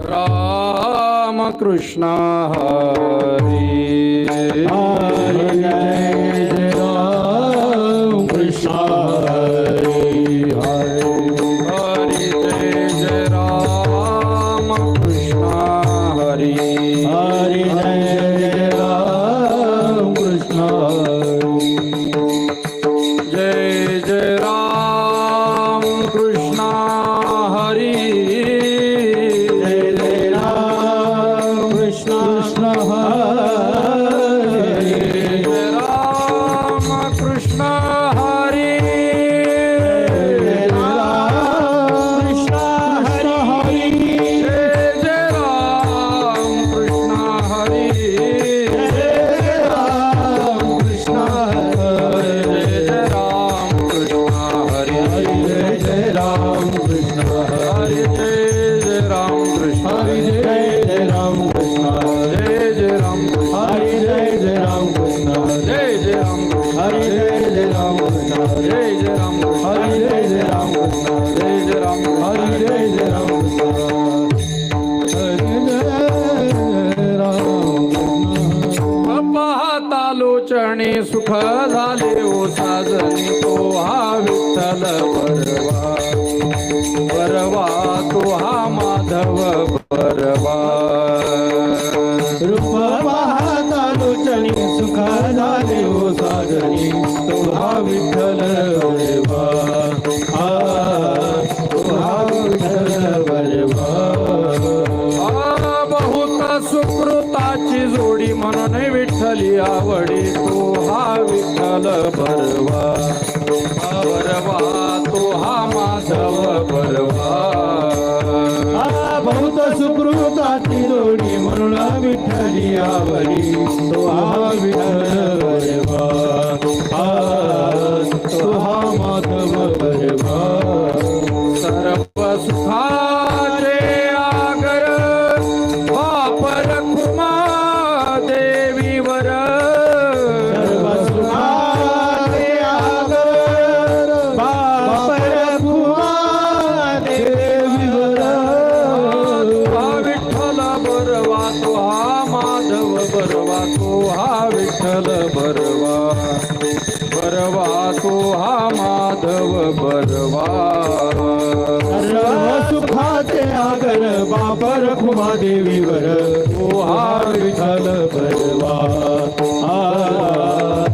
राम कृष्ण हरी। कृष्ण कृष्ण लोचणे सुख झाले ओ साजनी तो हा विठ्ठल परवा परवा तो हा माधव परवा रूप पाहता लोचणी सुख झाले ओ साजनी तो हा विठ्ठल विठ्ठली आवडी तो हा विठ्ठल भरवा. भरवा तो हा माधव भरवा. आ बहुत सुकृताची जोडी म्हणून विठ्ठली आवडी तो हा विठ्ठल विठ्ठल बरवा बरवा तो हा माधव बरवा सुखाचे आगर बापर कुमा देवीवर ओ हा विठ्ठल बरवा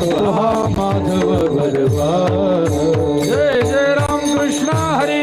तो हा माधव बरवा जय जय राम कृष्ण हरी.